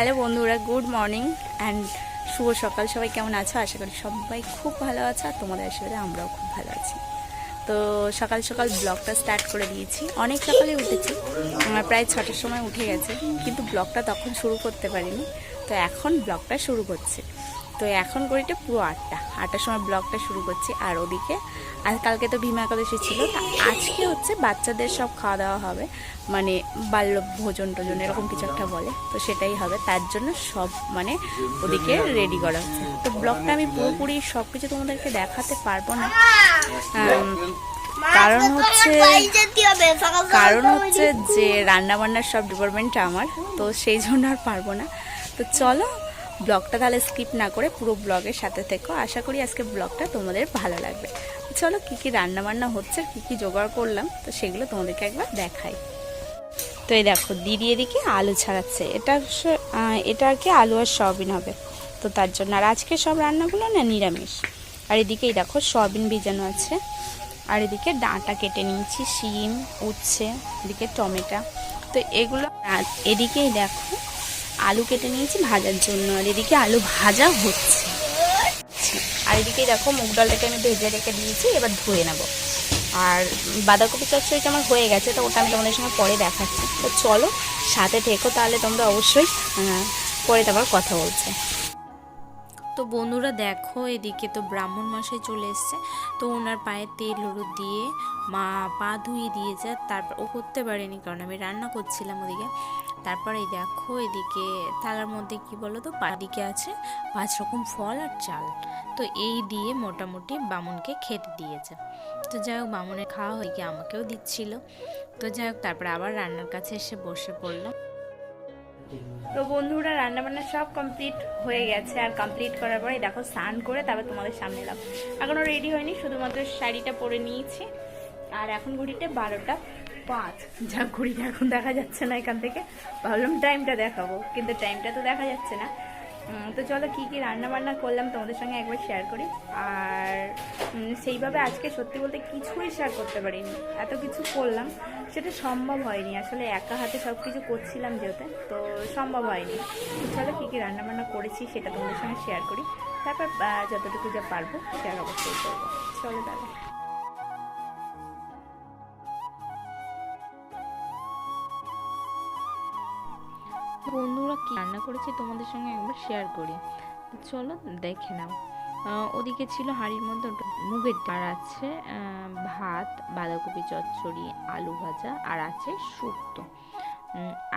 Hello বন্ধুরা, good morning and শুভ সকাল। সবাই কেমন আছো? আশা করি সবাই খুব ভালো আছে আর তোমাদের আশীর্বাদে আমরাও খুব ভালো আছি। তো সকাল সকাল ব্লগটা স্টার্ট করে দিয়েছি। অনেক সকালে উঠেছি, আমার প্রায় ছটার সময় উঠে গেছে, কিন্তু ব্লগটা তখন শুরু করতে পারিনি। তো এখন ব্লগটা শুরু করছে। তো এখন ঘড়িটা পুরো আটটা। আটটার সময় ব্লগটা শুরু করছি। আর ওদিকে, আর কালকে তো ভীমা একাদশী ছিল, তা আজকে হচ্ছে বাচ্চাদের সব খাওয়া দাওয়া হবে। মানে বাল্য ভোজন টোজন এরকম কিছু একটা বলে, তো সেটাই হবে। তার জন্য সব মানে ওদিকে রেডি করা হচ্ছে। তো ব্লগটা আমি পুরোপুরি সব কিছু তোমাদেরকে দেখাতে পারব না। কারণ হচ্ছে কারণ হচ্ছে যে রান্না বান্নার সব ডিপার্টমেন্ট আমার, তো সেই জন্য আর পারব না। তো চলো ব্লগটা তাহলে স্কিপ না করে পুরো ব্লগের সাথে থেকো। আশা করি আজকে ব্লগটা তোমাদের ভালো লাগবে। চলো কী কী রান্না বান্না হচ্ছে, কী কী জোগাড় করলাম, তো সেগুলো তোমাদেরকে একবার দেখাই। তো এই দেখো, দিদি এদিকে আলু ছাড়াচ্ছে। এটা এটা আর কি আলু আর সয়াবিন হবে। তো তার জন্য, আর আজকে সব রান্নাগুলো না নিরামিষ। আর এদিকে এই দেখো, সয়াবিন ভিজানো আছে। আর এদিকে ডাঁটা কেটে নিয়েছি, শিম, উচ্ছে, এদিকে টমেটো। তো এগুলো এদিকেই দেখো আলু কেটে নিয়েছি ভাজার জন্য, আর এদিকে আলু ভাজা হচ্ছে। আর এদিকে দেখো মুগ ডালটাকে আমি ভেজে রেখে দিয়েছি, এবার ধুয়ে নেব। আর বাঁধাকপি চচ্চড়িটা আমার হয়ে গেছে, তো ওটা আমি তোমাদের সঙ্গে পরে দেখাচ্ছি। তো চলো, সাথে থেকো তাহলে তোমরা অবশ্যই পরে তারপর কথা বলছে। তো বন্ধুরা দেখো, এদিকে তো ব্রাহ্মণ মশাই চলে এসছে, তো ওনার পায়ে তেল, হলুদ দিয়ে মা, পা ধুয়ে দিয়েছে, তারপর ও করতে পারেনি, কারণ আমি রান্না করছিলাম ওদিকে। তারপর দেখো এদিকে থালার মধ্যে কি বলো তো দিকে আছে পাঁচ রকম ফল আর চাল। তো এই দিয়ে মোটামুটি বামুনকে খেতে দিয়েছে। তো যাই হোক, বামুনের খাওয়া হয়ে গিয়ে আমাকেও দিচ্ছিল। তো যাই হোক, তারপরে আবার রান্নার কাছে এসে বসে পড়লাম। তো বন্ধুরা রান্না বান্না সব কমপ্লিট হয়ে গেছে। আর কমপ্লিট করার পরে দেখো, স্নান করে তারপর তোমাদের সামনে এলাম। এখনও রেডি হয়নি, শুধুমাত্র শাড়িটা পরে নিয়েছি। আর এখন ঘড়িতে বারোটা। পাঁচ। যা ঘড়িটা এখন দেখা যাচ্ছে না এখান থেকে। ভাবলাম টাইমটা দেখাবো, কিন্তু টাইমটা তো দেখা যাচ্ছে না। তো চলো কি কি রান্না বান্না করলাম তোমাদের সঙ্গে একবার শেয়ার করি। আর সেইভাবে আজকে সত্যি বলতে কিছুই শেয়ার করতে পারিনি। এত কিছু করলাম, সেটা সম্ভব হয়নি। আসলে একা হাতে সব কিছু করছিলাম যেহেতু, তো সম্ভব হয়নি। চলো কী কী রান্না বান্না করেছি সেটা তোমাদের সঙ্গে শেয়ার করি। তারপর যতটুকু যা পারব শেয়ার অবশ্যই করব। চলো তাহলে। কি রান্না করেছি তোমাদের সঙ্গে একবার শেয়ার করি। চলো দেখে নাও। ওদিকে ছিল হাঁড়ির মধ্যে মুগের ডাল আছে ভাত, বাঁধাকপি, চচ্চড়ি, আলু ভাজা আর আছে শুক্তো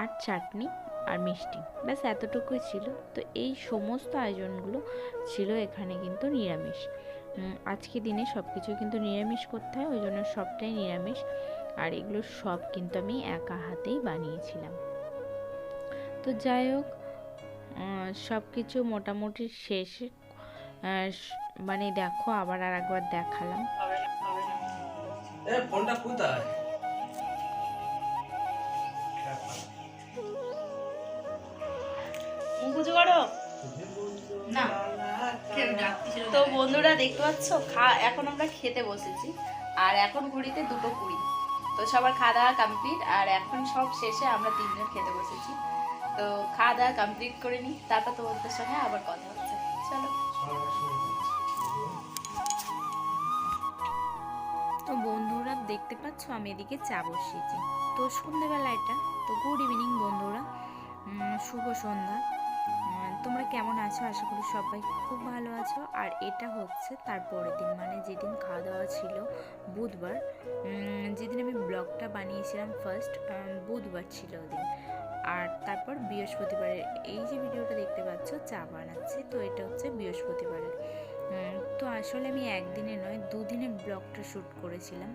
আর চাটনি আর মিষ্টি। ব্যাস এতটুকুই ছিল। তো এই সমস্ত আয়োজনগুলো ছিল এখানে কিন্তু নিরামিষ। আজকে দিনে সব কিছু কিন্তু নিরামিষ করতে হয়, ওই জন্য সবটাই নিরামিষ। আর এগুলো সব কিন্তু আমি একা হাতেই বানিয়েছিলাম। তো যাই হোক সব কিছু মোটামুটি শেষে। আহ, মানে দেখো আবার আর একবার দেখালাম। ফোনটা কোথায়? পুজো করো? না তো বন্ধুরা দেখতে পাচ্ছ খা এখন আমরা খেতে বসেছি। আর এখন ঘড়িতে দুটো কুড়ি। তো সবার খাওয়া দাওয়া কমপ্লিট আর এখন সব শেষে আমরা তিনজন খেতে বসেছি। তো খাওয়া দাওয়া কমপ্লিট করে নিই তারপর তোমাদের সঙ্গে আবার কথা হচ্ছে। চলো। তো বন্ধুরা, দেখতে পাচ্ছ আমি এদিকে চা বসিয়েছি। তো সন্ধ্যেবেলা এটা। তো গুড ইভিনিং বন্ধুরা। শুভ সন্ধ্যা। তোমরা কেমন আছো? আশা করি সবাই খুব ভালো আছো। আর এটা হচ্ছে তার পরের দিন মানে যেদিন খাওয়া দাওয়া ছিল বুধবার। যেদিন আমি ব্লগটা বানিয়েছিলাম ফার্স্ট বুধবার ছিল ওদিন। আর তারপর বৃহস্পতিবারের এই যে ভিডিওটা দেখতে পাচ্ছ, চা বানাচ্ছি, তো এটা হচ্ছে বৃহস্পতিবারের তো আসলে আমি একদিনে নয়, দুদিনে ব্লগটা শ্যুট করেছিলাম।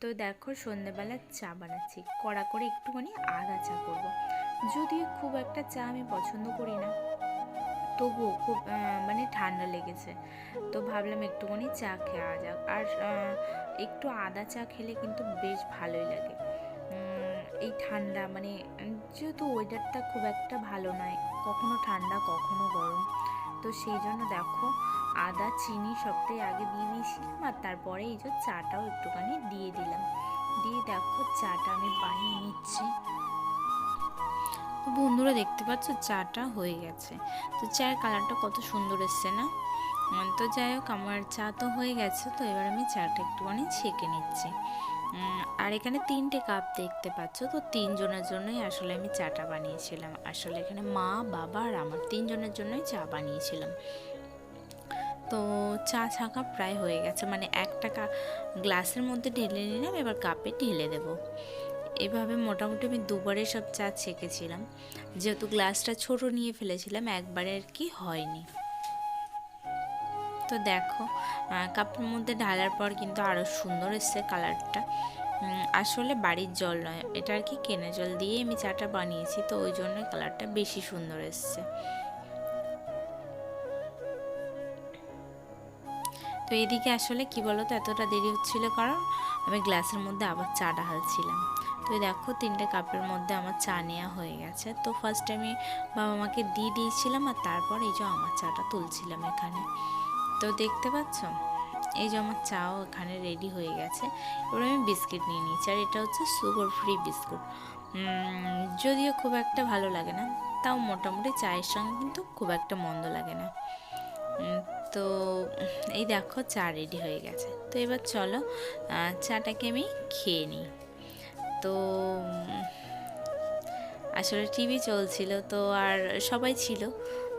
তো দেখো সন্ধেবেলা চা বানাচ্ছি, কড়া করে একটুখানি আদা চা করব। যদিও খুব একটা চা আমি পছন্দ করি না, তবুও খুব মানে ঠান্ডা লেগেছে। তো ভাবলাম একটুখানি চা খাওয়া যাক। আর একটু আদা চা খেলে কিন্তু বেশ ভালোই লাগে। এই ঠান্ডা মানে যেহেতু ওয়েদারটা খুব একটা ভালো নয়, কখনো ঠান্ডা, কখনো গরম। তো সেই জন্য দেখো, আদা, চিনি সবটাই আগে দিয়ে দিয়েছিলাম আর তারপরে এই যে চাটাও একটুখানি দিয়ে দিলাম। দিয়ে দেখো চাটা আমি বানিয়ে নিচ্ছি। বন্ধুরা দেখতে পাচ্ছ চাটা হয়ে গেছে। তো চায়ের কালারটা কত সুন্দর এসছে না? তো যাই হোক, আমার চা তো হয়ে গেছে, তো এবার আমি চাটা একটুখানি ছেঁকে নিচ্ছি। আর এখানে তিনটে কাপ দেখতে পাচ্ছ, তো তিনজনের জন্যই আসলে আমি চাটা বানিয়েছিলাম। আসলে এখানে মা, বাবা আর আমার তিনজনের জন্যই চা বানিয়েছিলাম। তো চা ছাকা প্রায় হয়ে গেছে মানে একটা গ্লাসের মধ্যে ঢেলে নিলাম, এবার কাপে ঢেলে দেবো। এভাবে মোটামুটি আমি দুবারে সব চা ছেঁকেছিলাম। যেহেতু গ্লাসটা ছোট নিয়ে ফেলেছিলাম, একবারে আর কি হয়নি। তো দেখো কাপের মধ্যে ঢালার পর কিন্তু আরও সুন্দর এসছে কালারটা। আসলে বাড়ির জল নয়, এটা আর কি কেনা জল দিয়ে আমি চাটা বানিয়েছি, তো ওই জন্য কালারটা বেশি সুন্দর এসছে। তো এদিকে আসলে কি বলতো, এতটা দেরি হচ্ছিল কারণ আমি গ্লাসের মধ্যে আবার চা ঢালছিলাম। তো দেখো, তিনটে কাপের মধ্যে আমার চা নেওয়া হয়ে গেছে। তো ফার্স্ট আমি বাবা মাকে দিয়ে দিয়েছিলাম আর তারপর এই যে আমার চাটা তুলছিলাম এখানে। তো দেখতে পাচ্ছ? এই যে আমার চাও এখানে রেডি হয়ে গেছে। এবার আমি বিস্কিট নিয়ে নিয়েছি আর এটা হচ্ছে সুগার ফ্রি বিস্কুট যদিও খুব একটা ভালো লাগে না, তাও মোটামুটি চায়ের সঙ্গে কিন্তু খুব একটা মন্দ লাগে না। তো এই দেখো চা রেডি হয়ে গেছে। তো এবার চলো চাটাকে আমি খেয়ে নিই। তো আসলে টিভি চলছিল, তো আর সবাই ছিল।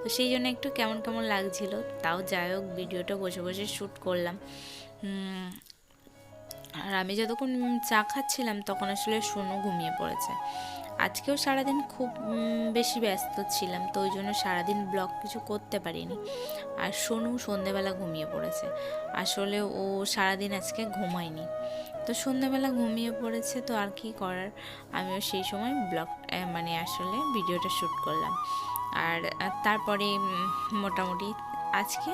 তো সেই জন্য একটু কেমন কেমন লাগছিল, তাও যাই হোক ভিডিওটা বসে বসে শ্যুট করলাম। আর আমি যতক্ষণ চা খাচ্ছিলাম তখন আসলে সোনু ঘুমিয়ে পড়েছে। আজকেও সারাদিন খুব বেশি ব্যস্ত ছিলাম, তো ওই জন্য সারাদিন ব্লগ কিছু করতে পারিনি। আর সোনু সন্ধেবেলা ঘুমিয়ে পড়েছে। আসলে ও সারাদিন আজকে ঘুমায়নি। তো সন্ধ্যাবেলা ঘুমিয়ে পড়েছে, তো আর কি করার? আমিও সেই সময় ব্লগ মানে আসলে ভিডিওটা শ্যুট করলাম। আর তারপরে মোটামুটি আজকে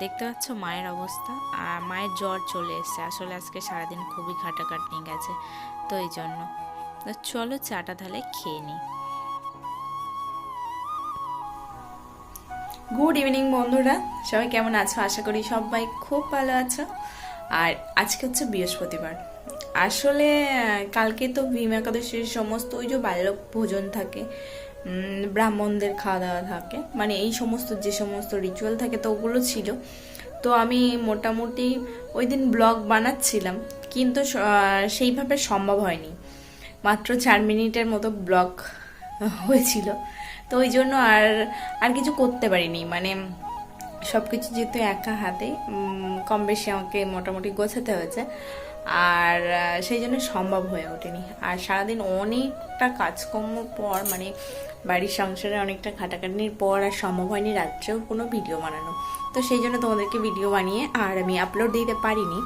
দেখতে পাচ্ছ মায়ের অবস্থা। আর মায়ের জ্বর চলে এসেছে। আসলে আজকে সারাদিন খুবই খাটাখাটনি গেছে, তো এই জন্য। তো চলো চাটা তাহলে খেয়ে নিই। গুড ইভিনিং বন্ধুরা। সবাই কেমন আছো? আশা করি সবাই খুব ভালো আছো। আর আজকে হচ্ছে বৃহস্পতিবার। আসলে কালকে তো ভীম একাদশীর সমস্ত ওই যে বাল্যক ভোজন থাকে ব্রাহ্মণদের খাওয়া দাওয়া থাকে মানে এই সমস্ত, যে সমস্ত রিচুয়াল থাকে তো ওগুলো ছিল। তো আমি মোটামুটি ওই দিন ব্লগ বানাচ্ছিলাম, কিন্তু সেইভাবে সম্ভব হয়নি। মাত্র চার মিনিটের মতো ব্লগ হয়েছিল। তো ওই জন্য আর আর কিছু করতে পারিনি মানে সব কিছু যেহেতু একা হাতে কম বেশি আমাকে মোটামুটি গোছাতে হয়েছে। আর সেই জন্য সম্ভব হয়ে ওঠেনি। আর সারাদিন অনেকটা কাজকর্ম পর মানে বাড়ির সংসারে অনেকটা খাটাখাটনির পর আর সম্ভব হয়নি রাত্রেও কোনো ভিডিও বানানো। তো সেই জন্য তোমাদেরকে ভিডিও বানিয়ে আর আমি আপলোড দিতে পারিনি।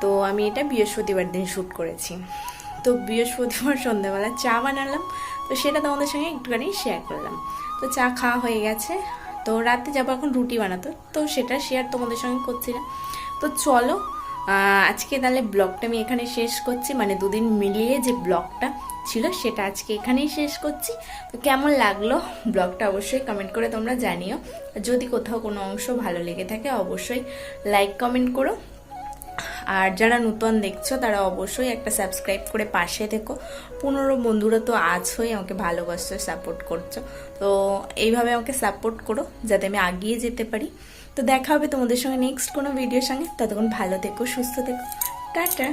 তো আমি এটা বৃহস্পতিবার দিন শ্যুট করেছি। তো বৃহস্পতিবার সন্ধ্যাবেলা চা বানালাম। তো সেটা তোমাদের সঙ্গে একটুখানি শেয়ার করলাম। তো চা খাওয়া হয়ে গেছে। তো রাতে যাব এখন রুটি বানাতো। তো সেটা শেয়ার তোমাদের সঙ্গে করছি না। তো চলো আজকে তাহলে ব্লগটা আমি এখানে শেষ করছি। মানে দুদিন মিলিয়ে যে ব্লগটা ছিল, সেটা আজকে এখানেই শেষ করছি। তো কেমন লাগল ব্লগটা অবশ্যই কমেন্ট করে তোমরা জানিও। যদি কোথাও কোনো অংশ ভালো লেগে থাকে, অবশ্যই লাইক কমেন্ট করো। আর যারা নতুন দেখছ, তারা অবশ্যই একটা সাবস্ক্রাইব করে পাশে থেকো। পনেরো বন্ধুরা তো আছোই, আমাকে ভালোবাসছো সাপোর্ট করছ। তো এইভাবে আমাকে সাপোর্ট করো, যাতে আমি আগিয়ে যেতে পারি। তো দেখা হবে তোমাদের সঙ্গে নেক্সট কোনো ভিডিওর সঙ্গে। ততক্ষণ ভালো থেকো, সুস্থ থেকো। টাটা।